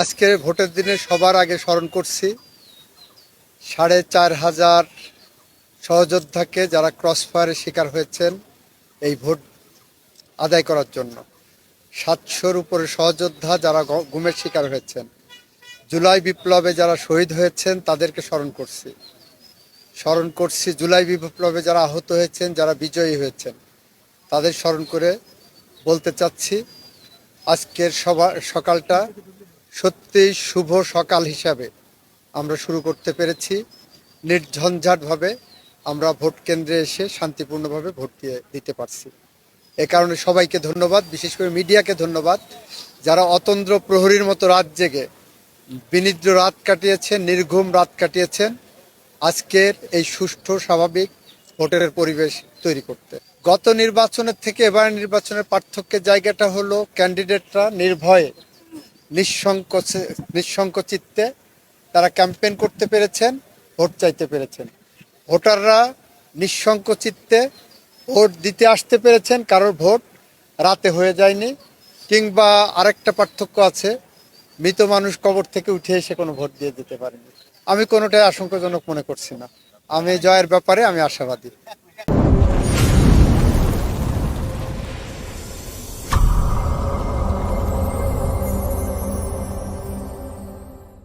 আজকে ভোটের দিনে সবার আগে স্মরণ করছি, সাড়ে চার হাজার সহযোদ্ধাকে যারা ক্রস ফায়ারের শিকার হয়েছেন এই ভোট আদায় করার জন্য। সাতশোর উপরে সহযোদ্ধা যারা গুমের শিকার হয়েছেন, জুলাই বিপ্লবে যারা শহীদ হয়েছেন তাদেরকে স্মরণ করছি। স্মরণ করছি জুলাই বিপ্লবে যারা আহত হয়েছেন, যারা বিজয়ী হয়েছেন, তাদের স্মরণ করে বলতে চাচ্ছি, আজকের সভা সকালটা সত্যিই শুভ সকাল হিসাবে আমরা শুরু করতে পেরেছি। নির্ঝঞ্ঝাটভাবে আমরা ভোট কেন্দ্রে এসে শান্তিপূর্ণভাবে ভোট দিয়ে দিতে পারছি। এ কারণে সবাইকে ধন্যবাদ, বিশেষ করে মিডিয়াকে ধন্যবাদ, যারা অতন্দ্র প্রহরীর মতো রাত জেগে বিনিদ্র রাত কাটিয়েছেন, নির্ঘুম রাত কাটিয়েছেন, আজকের এই সুষ্ঠু, স্বাভাবিক ভোটের পরিবেশ তৈরি করতে। গত নির্বাচনের থেকে এবার নির্বাচনের পার্থক্যের জায়গাটা হলো ক্যান্ডিডেটরা নির্ভয়ে নিঃসংকোচে নিঃসংকোচিত্তে তারা ক্যাম্পেইন করতে পেরেছেন, ভোট চাইতে পেরেছেন। ভোটাররা নিঃসংকোচিত্তে ভোট দিতে আসতে পেরেছেন, কারোর ভোট রাতে হয়ে যায়নি, কিংবা আরেকটা পার্থক্য আছে, মৃত মানুষ কবর থেকে উঠে এসে কোনো ভোট দিয়ে দিতে পারেনি। আমি কোনোটাই আশঙ্কাজনক মনে করছি না। আমি জয়ের ব্যাপারে আমি আশাবাদী।